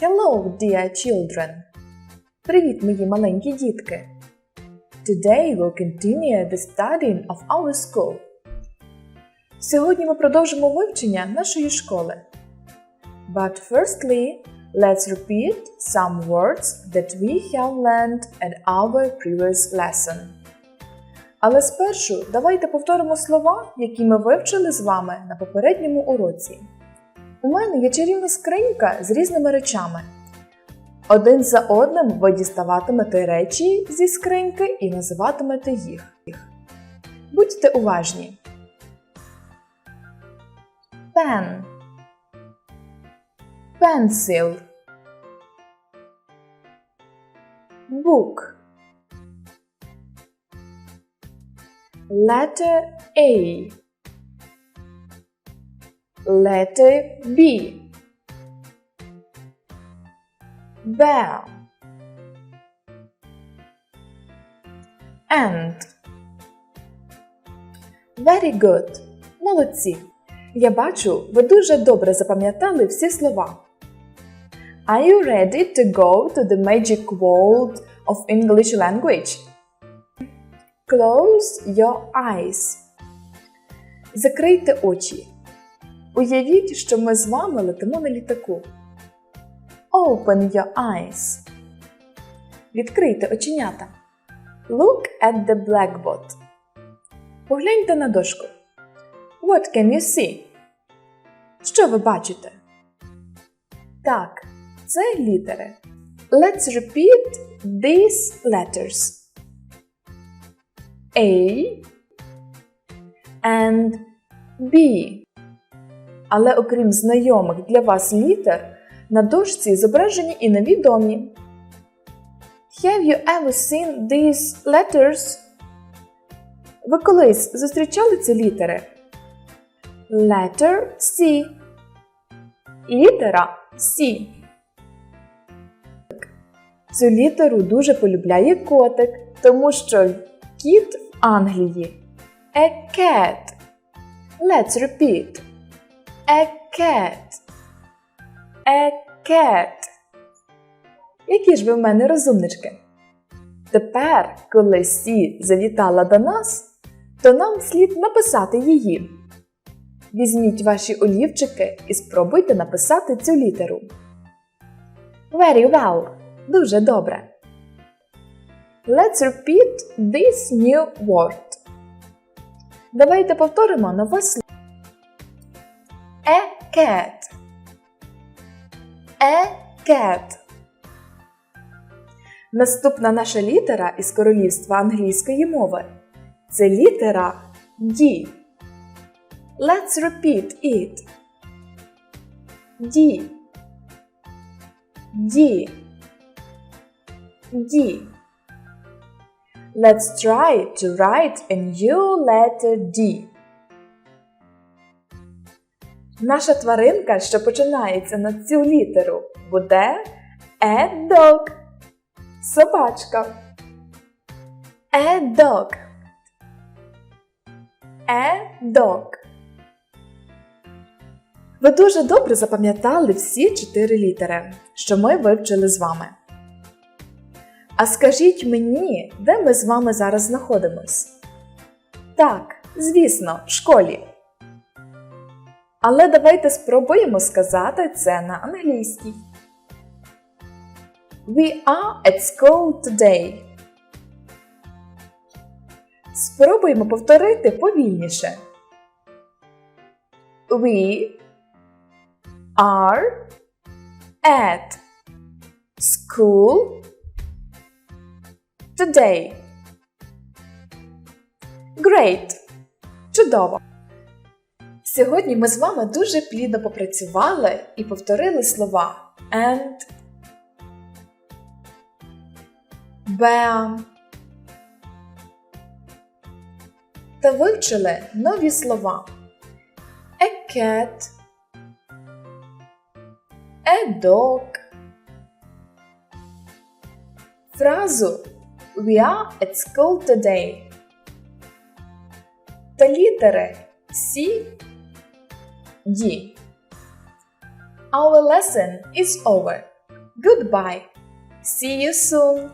Hello, dear children! Привіт, мої маленькі дітки! Today we'll continue the studying of our school. Сьогодні ми продовжимо вивчення нашої школи. But firstly, let's repeat some words that we have learned at our previous lesson. Але спершу давайте повторимо слова, які ми вивчили з вами на попередньому уроці. У мене є чарівна скринька з різними речами. Один за одним ви діставатимете речі зі скриньки і називатимете їх. Будьте уважні. Pen Pencil Book Letter A Letter B Bear And Very good. Молодці. Я бачу, ви дуже добре запам'ятали всі слова. Are you ready to go to the magic world of English language? Close your eyes. Закрийте очі. Уявіть, що ми з вами летимо на літаку. Open your eyes. Відкрийте оченята. Look at the blackboard. Погляньте на дошку. What can you see? Що ви бачите? Так, це літери. Let's repeat these letters. A and B. Але окрім знайомих для вас літер, на дошці зображені і невідомі. Have you ever seen these letters? Ви колись зустрічали ці літери? Letter C. Літера C. Цю літеру дуже полюбляє котик, тому що кіт в Англії. A cat. Let's repeat. A cat. A cat. Які ж ви в мене розумнички? Тепер, коли Сі завітала до нас, то нам слід написати її. Візьміть ваші олівчики і спробуйте написати цю літеру. Very well. Дуже добре. Let's repeat this new word. Давайте повторимо нове слово. Cat. A cat. Наступна наша літера із королівства англійської мови. Це літера D. Let's repeat it. D. D. D. Let's try to write a new letter D. Наша тваринка, що починається на цю літеру, буде dog. Собачка. A dog. Ви дуже добре запам'ятали всі чотири літери, що ми вивчили з вами. А скажіть мені, де ми з вами зараз знаходимось? Так, звісно, в школі. Але давайте спробуємо сказати це на англійській. We are at school today. Спробуємо повторити повільніше. We are at school today. Great! Чудово! Сьогодні ми з вами дуже плідно попрацювали і повторили слова and, bear та вивчили нові слова. A cat, a dog, фразу We are at school today та літери C, D. Our lesson is over. Goodbye. See you soon.